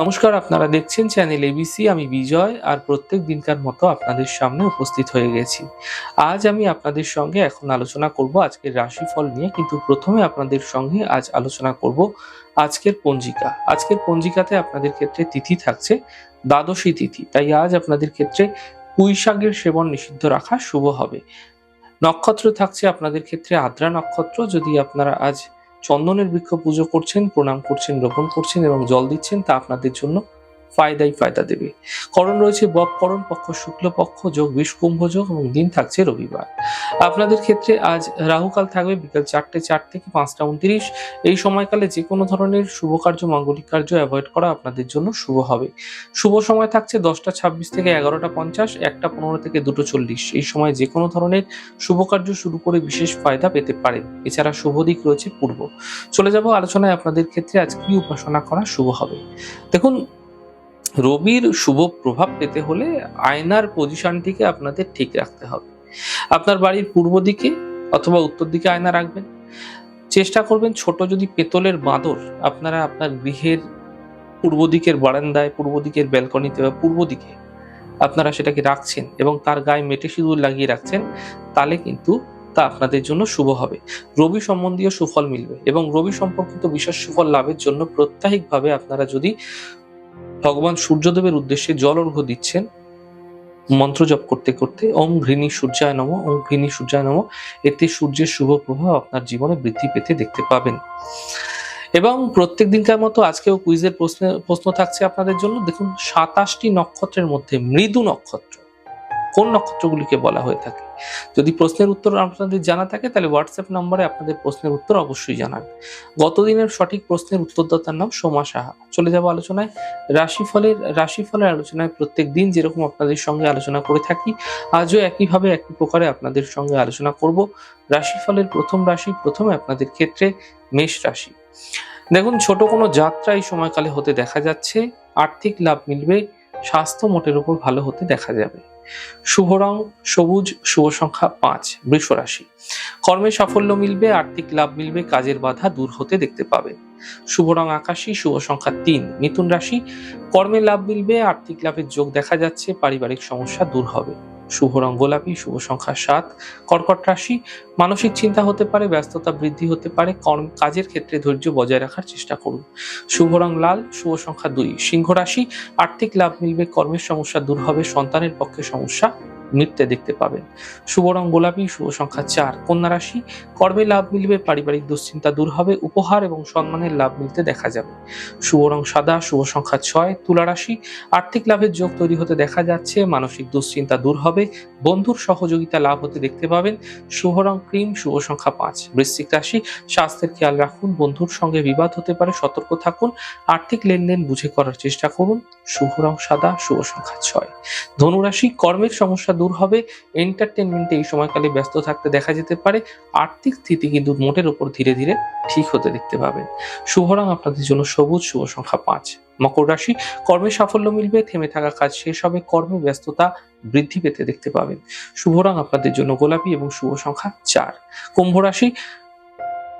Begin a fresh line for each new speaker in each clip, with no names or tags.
নমস্কার, আপনারা দেখছেন চ্যানেল এবিসি আমি বিজয়, আর প্রত্যেক দিনকার মতো আপনাদের সামনে উপস্থিত হয়ে গেছি। আজ আমি আপনাদের সঙ্গে এখন আলোচনা করব আজকের রাশিফল নিয়ে, কিন্তু প্রথমে আপনাদের সঙ্গে আজ আলোচনা করব আজকের পঞ্জিকা। আজকের পঞ্জিকাতে আপনাদের ক্ষেত্রে তিথি থাকছে দ্বাদশী তিথি, তাই আজ আপনাদের ক্ষেত্রে পুঁই শাকের সেবন নিষিদ্ধ রাখা শুভ হবে। নক্ষত্র থাকছে আপনাদের ক্ষেত্রে আদ্রা নক্ষত্র, যদি আপনারা আজ চন্দনের বৃক্ষ পুজো করছেন প্রণাম করছেন রোপণ করছেন এবং জল দিচ্ছেন তা আপনাদের জন্য ফায়দাই ফায়দা দেবে। করণ রয়েছে বক করণ, পক্ষ শুক্ল পক্ষ, যোগ বিষ, কুম্ভ যোগ এবং দিন থাকছে রবিবার। আপনাদের ক্ষেত্রে আজ রাহুকাল থাকবে বিকাল চারটে চার থেকে পাঁচটা উনত্রিশ। এই সময়কালে যে কোনো ধরনের শুভ কার্য, মাঙ্গলিক কার্য অ্যাভয়েড করা আপনাদের জন্য শুভ হবে। শুভ সময় থাকছে দশটা ছাব্বিশ থেকে এগারোটা পঞ্চাশ, একটা পনেরো থেকে দুটো চল্লিশ। এই সময় যে কোনো ধরনের শুভ কার্য শুরু করে বিশেষ ফায়দা পেতে পারেন। এছাড়া শুভ দিক রয়েছে পূর্ব। চলে যাব আলোচনায়। আপনাদের ক্ষেত্রে আজ কি উপাসনা করা শুভ হবে? দেখুন রবির শুভ প্রভাব পেতে হলে আয়নার পজিশনটিকে আপনাদের ঠিক রাখতে হবে। আপনার বাড়ির পূর্ব দিকে অথবা উত্তর দিকে আয়না রাখবেন। চেষ্টা করবেন ছোট যদি পেতলের বাঁদর আপনারা আপনার গৃহের পূর্ব দিকের বারান্দায়, পূর্ব দিকের ব্যালকনিতে বা পূর্ব দিকে আপনারা সেটাকে রাখছেন এবং তার গায়ে মেটে সিঁদুর লাগিয়ে রাখছেন, তাহলে কিন্তু তা আপনাদের জন্য শুভ হবে। রবি সম্বন্ধীয় সুফল মিলবে এবং রবি সম্পর্কিত বিশেষ সুফল লাভের জন্য প্রত্যাহিকভাবে আপনারা যদি ভগবান সূর্যদেবের উদ্দেশ্যে জল অর্ঘ্য দিচ্ছেন। মন্ত্র জপ করতে করতে, ওম ঘৃণী সূর্যায় নম, ওম ঘৃণী সূর্যায় নম, এতে সূর্যের শুভ প্রভাব আপনার জীবনে বৃদ্ধি পেতে দেখতে পাবেন। এবং প্রত্যেক দিনকার মতো আজকেও কুইজের প্রশ্ন প্রশ্ন থাকছে আপনাদের জন্য। দেখুন, সাতাশটি নক্ষত্রের মধ্যে মৃদু নক্ষত্র। কোন নক্ষত্রগুলিকে বলা হয়ে থাকে? যদি প্রশ্নের উত্তর আপনাদের জানা থাকে, তাহলে হোয়াটসঅ্যাপ নম্বরে আপনাদের প্রশ্নের উত্তর অবশ্যই জানান গতদিনের সঠিক প্রশ্নের উত্তরদাতার নাম সোমা সাহা। চলে যাব আলোচনায়। রাশিফলের রাশিফলের আলোচনায় প্রত্যেক দিন যেরকম আপনাদের সঙ্গে আলোচনা করে থাকি, আজও একইভাবে একই প্রকারে আপনাদের সঙ্গে আলোচনা করব। রাশিফলের প্রথম রাশি, প্রথমে আপনাদের ক্ষেত্রে মেষ রাশি। দেখুন, ছোট কোনো যাত্রা এই সময়কালে হতে দেখা যাচ্ছে। আর্থিক লাভ মিলবে। স্বাস্থ্য মোটের উপর ভালো হতে দেখা যাবে। শুভ রং, সবুজ, শুভ সংখ্যা পাঁচ, বৃষ রাশি। কর্মে সাফল্য মিলবে, আর্থিক লাভ মিলবে, কাজের বাধা দূর হতে দেখতে পাবে। শুভ রং আকাশি, শুভ সংখ্যা তিন, মিথুন রাশি। কর্মে লাভ মিলবে, আর্থিক লাভের যোগ দেখা যাচ্ছে, পারিবারিক সমস্যা দূর হবে। শুভ রং গোলাপি, শুভ সংখ্যা সাত। কর্কট রাশি, মানসিক চিন্তা হতে পারে, ব্যস্ততা বৃদ্ধি হতে পারে, কর্ম কাজের ক্ষেত্রে ধৈর্য বজায় রাখার চেষ্টা করুন। শুভ রং লাল, শুভ সংখ্যা দুই। সিংহ রাশি, আর্থিক লাভ মিলবে, কর্মের সমস্যা দূর হবে, সন্তানের পক্ষে সমস্যা মিটতে দেখতে পাবেন। শুভ রং গোলাপি, শুভ সংখ্যা চার কন্যা রাশি। কর্মে লাভ মিলবে, পারিবারিক দুশ্চিন্তা দূর হবে, উপহার এবং সম্মানের লাভ মিলতে দেখা যাবে। শুভ রং সাদা, শুভ সংখ্যা ছয় তুলা রাশি। আর্থিক লাভের যোগ তৈরি হতে দেখা যাচ্ছে, মানসিক দুশ্চিন্তা দূর হবে, বন্ধুর সহযোগিতা লাভ হতে দেখতে পাবেন। শুভ রং ক্রিম, শুভ সংখ্যা পাঁচ বৃশ্চিক রাশি। স্বাস্থ্যের খেয়াল রাখুন, বন্ধুর সঙ্গে বিবাদ হতে পারে, সতর্ক থাকুন, আর্থিক লেনদেন বুঝে করার চেষ্টা করুন। শুভ রং সাদা, শুভ সংখ্যা ছয়। ধনুরাশি কর্মের সমস্যা দূর হবে। এন্টারটেনমেন্টে এই সময়কালে ব্যস্ত থাকতে দেখা যেতে পারে। আর্থিক স্থিতি কিন্তু মোটের উপর ধীরে ধীরে ঠিক হতে দেখতে পাবেন। শুভ রং আপনাদের জন্য সবুজ শুভ সংখ্যা পাঁচ। মকর রাশি, কর্মে সাফল্য মিলবে, থেমে থাকা কাজ শেষ হবে, কর্মে ব্যস্ততা বৃদ্ধি পেতে দেখতে পাবেন। শুভ রং আপনাদের জন্য গোলাপি এবং শুভ সংখ্যা চার। কুম্ভ রাশি,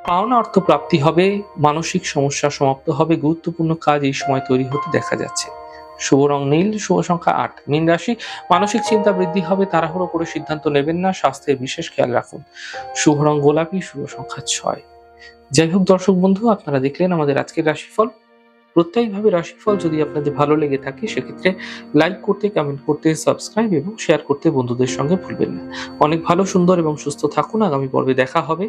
পাওনা অর্থ প্রাপ্তি হবে, মানসিক সমস্যা সমাপ্ত হবে, গুরুত্বপূর্ণ কাজ এই সময় তৈরি হতে দেখা যাচ্ছে। শুভ রং নীল, শুভ সংখ্যা আট। মীন রাশি, মানসিক চিন্তা বৃদ্ধি হবে, তাড়াহুড়ো করে সিদ্ধান্ত নেবেন না, স্বাস্থ্যের বিশেষ খেয়াল রাখুন। শুভ রং গোলাপি, শুভ সংখ্যা ছয়। যাই হোক দর্শক বন্ধু, আপনারা দেখলেন আমাদের আজকের রাশিফল। প্রত্যেকভাবে রাশিফল যদি আপনাদের ভালো লেগে থাকে, সেক্ষেত্রে লাইক করতে কমেন্ট করতে সাবস্ক্রাইব এবং শেয়ার করতে বন্ধুদের সঙ্গে ভুলবেন না। অনেক ভালো, সুন্দর এবং সুস্থ থাকুন। আগামী পর্বে দেখা হবে।